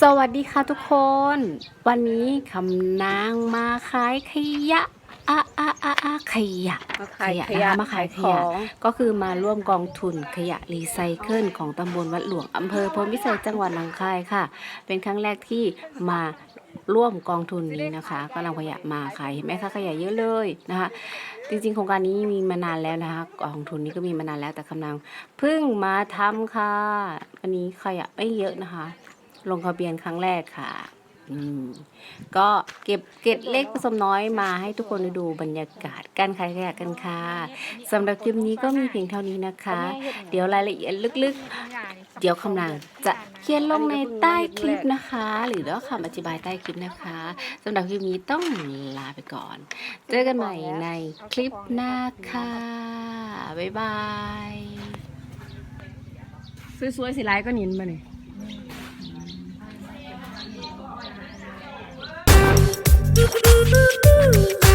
สวัสดีค่ะทุกคน วันนี้คำนางมาขายขยะอะอะอะอะขยะขายขยะมาขายขยะก็คือมาร่วมกองทุนขยะรีไซเคิลของตำบลวัดหลวงอำเภอพรมวิสัยจังหวัดหนองคายค่ะ เป็นครั้งแรกที่มา ร่วมกองทุนนี้นะคะก็นำขยะมาขายเห็นไหมคะขยะเยอะเลยนะคะ จริงๆ โครงการนี้มีมานานแล้วนะคะกองทุนนี้ก็มีมานานแล้วแต่กำลังเพิ่งมาทำค่ะวันนี้ขยะไม่เยอะนะคะ ลงทะเบียนครั้งแรกค่ะ อืมก็เก็บเกร็ดเล็กผสมน้อยมาให้ทุกคนได้ดูบรรยากาศการขายขยะกันค่ะสำหรับคลิปนี้ก็มีเพียงเท่านี้นะคะ เดี๋ยวรายละเอียดลึกๆ เดี๋ยวคำนางจะเขียนลงในใต้คลิปนะคะ หรือว่าคำอธิบายใต้คลิปนะคะสำหรับคลิปนี้ต้องลาไปก่อน เจอกันใหม่ในคลิปหน้าค่ะบ๊ายบายสวยๆสิไลก็นินมาเนี่ย ooh, ooh, ooh.